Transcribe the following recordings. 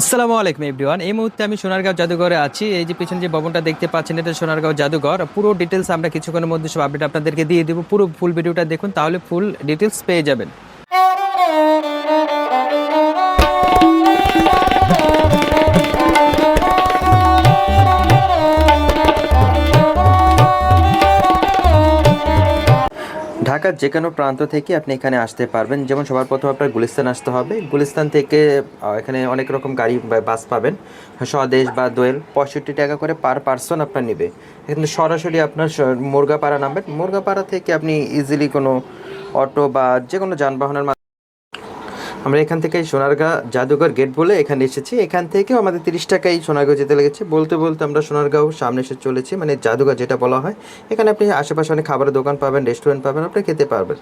আসসালামু আলাইকুম এভরিওয়ান এই মুহূর্তে আমি সোনারগাঁও জাদুঘরে আছি। এই যে পিছনে যে ভবনটা দেখতে পাচ্ছেন, এটা সোনারগাঁও জাদুঘর। পুরো ডিটেলস আমরা কিছুক্ষণের মধ্যে সব আপডেট আপনাদেরকে দিয়ে দেবো। পুরো ফুল ভিডিওটা দেখুন, তাহলে ফুল ডিটেলস পেয়ে যাবেন। ঢাকার যে কোনো প্রান্ত থেকে আপনি এখানে আসতে পারবেন। যেমন সবার প্রথম আপনার গুলিস্তান আসতে হবে। গুলিস্তান থেকে এখানে অনেক রকম গাড়ি বাস পাবেন। স্বদেশ বা দোয়েল, পঁয়ষট্টি টাকা করে পার পার্সন আপনার নেবে। এখানে সরাসরি আপনার মুরগাপাড়া নামবেন। মুরগাপাড়া থেকে আপনি ইজিলি কোনো অটো বা যে কোনো যানবাহনের আমরা এখান থেকে সোনারগাঁ জাদুঘর গেট বলে এখানে এসেছি। এখান থেকেও আমাদের তিরিশ টাকায় সোনারগাঁও যেতে লেগেছে। বলতে বলতে আমরা সোনারগাঁও সামনে এসে চলেছি মানে জাদুঘর যেটা বলা হয়। এখানে আপনি আশেপাশে অনেক খাবারের দোকান পাবেন, রেস্টুরেন্ট পাবেন, আপনি খেতে পারবেন।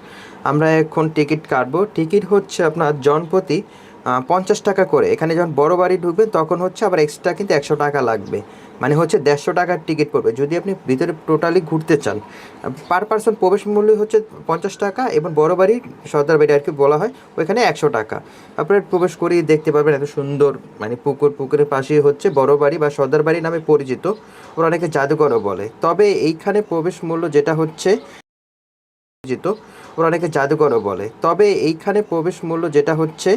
আমরা এখন টিকিট কাটবো। টিকিট হচ্ছে আপনার জনপ্রতি পঞ্চাশ টাকা করে। এখানে যখন বড় বাড়ি ঢুকবেন, তখন হচ্ছে আবার এক্সট্রা কিন্তু একশো টাকা লাগবে। মানে হচ্ছে দেড়শো টাকার টিকিট পড়বে। যদি আপনি ভিতরে টোটালি ঘুরতে চান পার পার্সন প্রবেশ মূল্য হচ্ছে পঞ্চাশ টাকা এবং বড় বাড়ি সর্দার বাড়ি আর কি বলা হয়, ওইখানে একশো টাকা। আপনার প্রবেশ করেই দেখতে পারবেন এত সুন্দর মানে পুকুর, পুকুরের পাশেই হচ্ছে বড় বাড়ি বা সর্দার বাড়ি নামে পরিচিত। ওরা অনেকে জাদুঘরও বলে। তবে এইখানে প্রবেশ মূল্য যেটা হচ্ছে পরিচিত, ওরা অনেকে জাদুঘরও বলে। তবে এইখানে প্রবেশ মূল্য যেটা হচ্ছে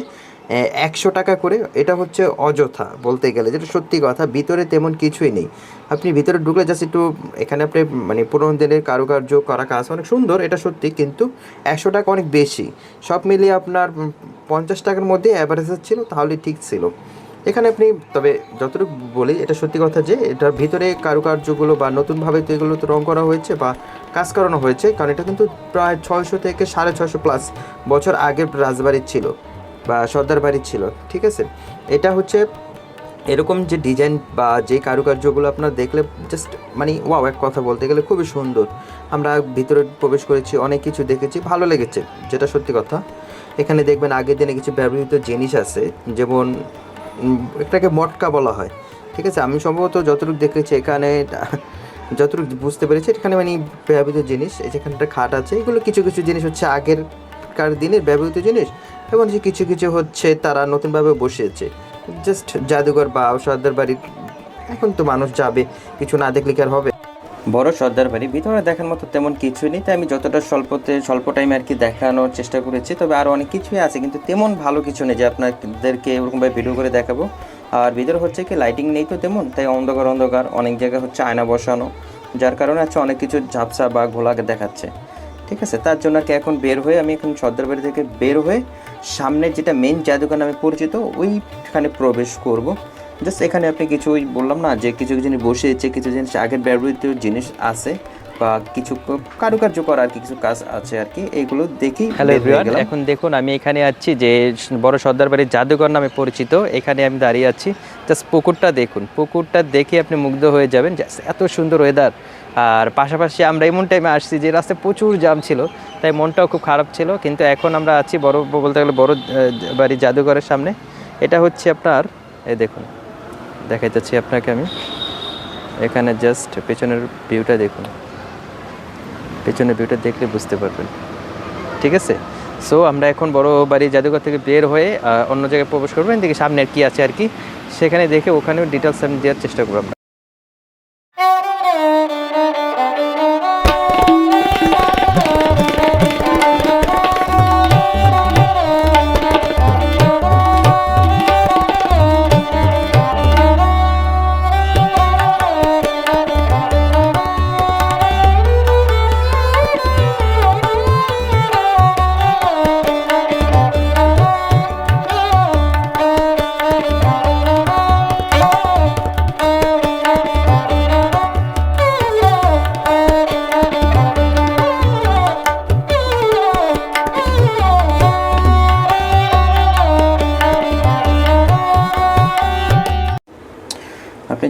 একশো টাকা করে এটা হচ্ছে অযথা বলতে গেলে, যেটা সত্যি কথা, ভিতরে তেমন কিছুই নেই। আপনি ভিতরে ঢুকলে জাস্ট একটু এখানে আপনি মানে পুরোনো দিনের কারুকার্য করা কাজ অনেক সুন্দর, এটা সত্যি, কিন্তু একশো টাকা অনেক বেশি। সব মিলিয়ে আপনার পঞ্চাশ টাকার মধ্যে অ্যাভারেজ ছিল তাহলে ঠিক ছিল। এখানে আপনি, তবে যতটুকু বলি, এটা সত্যি কথা যে, এটার ভিতরে কারুকার্যগুলো বা নতুনভাবে তো এগুলো তো রং করা হয়েছে বা কাজ করানো হয়েছে, কারণ এটা কিন্তু প্রায় ছয়শো থেকে সাড়ে ছয়শো প্লাস বছর আগের রাজবাড়ির ছিল। সর্দার বাড়ির ছিল, ঠিক আছে? এটা হচ্ছে এরকম যে ডিজাইন বা যে কারুকার্যগুলো আপনার দেখলে জাস্ট মানে ওয়াও এক কথা বলতে গেলে খুবই সুন্দর। আমরা ভিতরে প্রবেশ করেছি, অনেক কিছু দেখেছি, ভালো লেগেছে, যেটা সত্যি কথা। এখানে দেখবেন আগের দিনে কিছু ব্যবহৃত জিনিস আছে, যেমন এটাকে মটকা বলা হয়, ঠিক আছে? আমি সম্ভবত যতটুকু দেখেছি এখানে, যতটুকু বুঝতে পেরেছি, এখানে মানে ব্যবহৃত জিনিস যেখানে একটা খাট আছে, এগুলো কিছু কিছু জিনিস হচ্ছে আগেরকার দিনের ব্যবহৃত জিনিস। এবং যে কিছু কিছু হচ্ছে, তারা নতুনভাবে বসিয়েছে জাস্ট জাদুঘর বা সর্দার বাড়ির এখন তো মানুষ যাবে, কিছু না দেখলে কি আর হবে? বড় সর্দার বাড়ি, ভিতরে দেখার মতো তেমন কিছুই নেই, তাই আমি যতটা স্বল্পতে, স্বল্প টাইমে আর কি দেখানোর চেষ্টা করেছি, তবে আরও অনেক কিছুই আছে, কিন্তু তেমন ভালো কিছু নেই যে আপনাদেরকে ওরকমভাবে ভিডিও করে দেখাবো। আর ভিতরে হচ্ছে কি লাইটিং নেই তো তেমন, তাই অন্ধকার অন্ধকার, অনেক জায়গায় হচ্ছে আয়না বসানো, যার কারণে হচ্ছে অনেক কিছু ঝাপসা বা ঘোলাকে দেখাচ্ছে। ঠিক আছে? তার জন্য কি এখন বের হয়ে আমি এখন সর্দারবাড়ি থেকে বের হয়ে সামনে যেটা মেন জাদুঘর নামে পরিচিত, ওইখানে প্রবেশ করব। জাস্ট এখানে আপনি কিছু বললাম না যে কিছু কিছু জিনিস বসিয়েছে কিছু জিনিস আগের ব্যবহৃত জিনিস আছে। বা কিছু কারুকার্য করা আর কি কিছু কাজ আছে আর কি এইগুলো দেখি হ্যালো এখন দেখুন আমি এখানে আছি যে বড় সর্দার বাড়ির জাদুঘর নামে পরিচিত এখানে আমি দাঁড়িয়ে আছি। জাস্ট পুকুরটা দেখুন পুকুরটা দেখে আপনি মুগ্ধ হয়ে যাবেন জাস্ট এত সুন্দর ওয়েদার আর পাশাপাশি আমরা এমন টাইমে আসছি যে রাস্তায় প্রচুর জাম ছিল তাই মনটাও খুব খারাপ ছিল কিন্তু এখন আমরা আছি বড় বলতে গেলে বড় বাড়ির জাদুঘরের সামনে। এটা হচ্ছে আপনার এই দেখুন দেখাইতেছি আপনাকে আমি। এখানে জাস্ট পেছনের ভিউটা দেখুন। পেছনের ভিউটা দেখলে বুঝতে পারবেন। ঠিক আছে? সো আমরা এখন বড় বাড়ি জাদুঘর থেকে বের হয়ে অন্য জায়গায় প্রবেশ করব। এদিকে সামনে আর কি আছে আর কি। সেখানে দেখে ওখানেও ডিটেলস আমি দেওয়ার চেষ্টা করব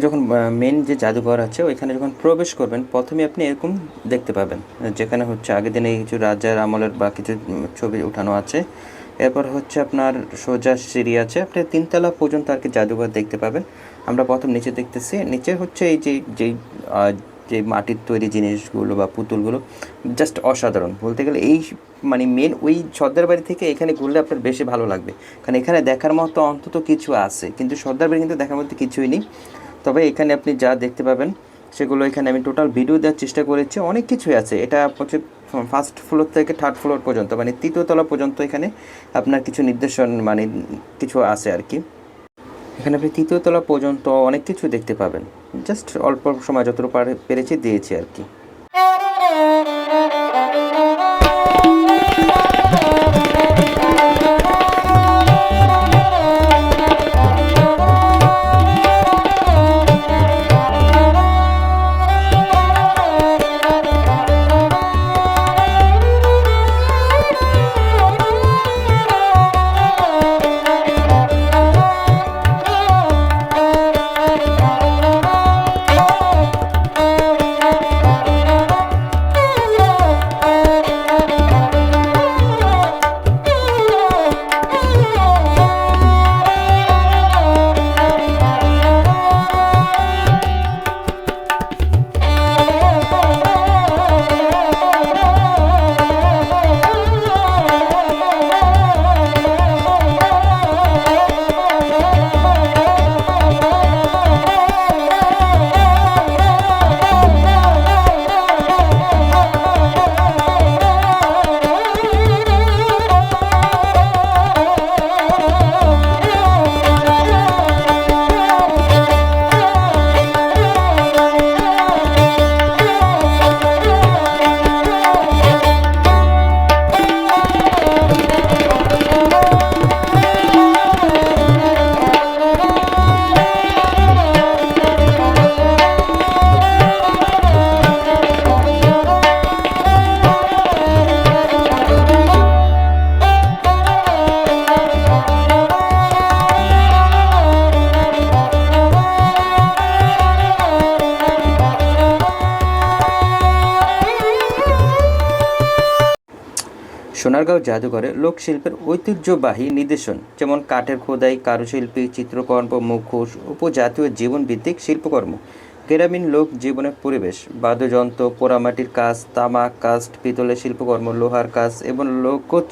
যখন মেন যে জাদুঘর আছে, ওইখানে যখন প্রবেশ করবেন, প্রথমে আপনি এরকম দেখতে পাবেন, যেখানে হচ্ছে আগের দিনে কিছু রাজার আমলের বা কিছু ছবি উঠানো আছে। এরপর হচ্ছে আপনার সোজা সিঁড়ি আছে, আপনি তিনতলা পর্যন্ত আর কি জাদুঘর দেখতে পাবেন। আমরা প্রথম নিচে দেখতেছি, নিচে হচ্ছে এই যে যেই যে মাটির তৈরি জিনিসগুলো বা পুতুলগুলো জাস্ট অসাধারণ। বলতে গেলে এই মানে মেন ওই সর্দার বাড়ি থেকে এখানে ঘুরলে আপনার বেশি ভালো লাগবে। কারণ এখানে দেখার মতো অন্তত কিছু আছে, কিন্তু সর্দার বাড়ি কিন্তু দেখার মতো কিছুই নেই। তবে এখানে আপনি যা দেখতে পাবেন, সেগুলো এখানে আমি টোটাল ভিডিও দেওয়ার চেষ্টা করেছি। অনেক কিছুই আছে। এটা হচ্ছে ফার্স্ট ফ্লোর থেকে থার্ড ফ্লোর পর্যন্ত মানে তৃতীয়তলা পর্যন্ত এখানে আপনার কিছু নির্দেশন মানে কিছু আছে আর কি। এখানে আপনি তৃতীয়তলা পর্যন্ত অনেক কিছু দেখতে পাবেন। জাস্ট অল্প সময় যতটুকু পারে- পেরেছি দিয়েছি আর কি। সোনারগাঁও জাদুঘরে লোকশিল্পের ঐতিহ্যবাহী নিদর্শন, যেমন কাঠের খোদাই, কারুশিল্পী চিত্রকর্ম মুখোশ, উপজাতীয় জীবনভিত্তিক শিল্পকর্ম। গ্রামীণ লোক জীবনের পরিবেশ, বাদ্যযন্ত্র, পোড়ামাটির কাজ, তামাক, কাস্ট, পিতলের শিল্পকর্ম, লোহার কাজ এবং লোকোচ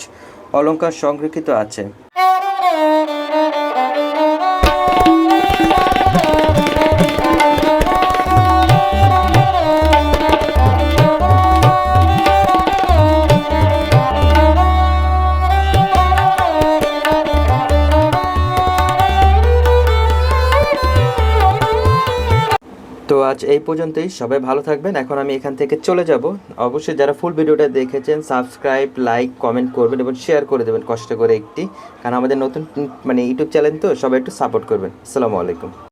অলঙ্কার সংরক্ষিত আছে। তো আজ এই পর্যন্তই। সবাই ভালো থাকবেন। এখন আমি এখান থেকে চলে যাব। অবশ্যই যারা ফুল ভিডিওটা দেখেছেন সাবস্ক্রাইব লাইক কমেন্ট করবেন এবং শেয়ার করে দেবেন কষ্ট করে একটি। কারণ আমাদের নতুন মানে ইউটিউব চ্যানেল তো, সবাই একটু সাপোর্ট করবেন। আসসালামু আলাইকুম।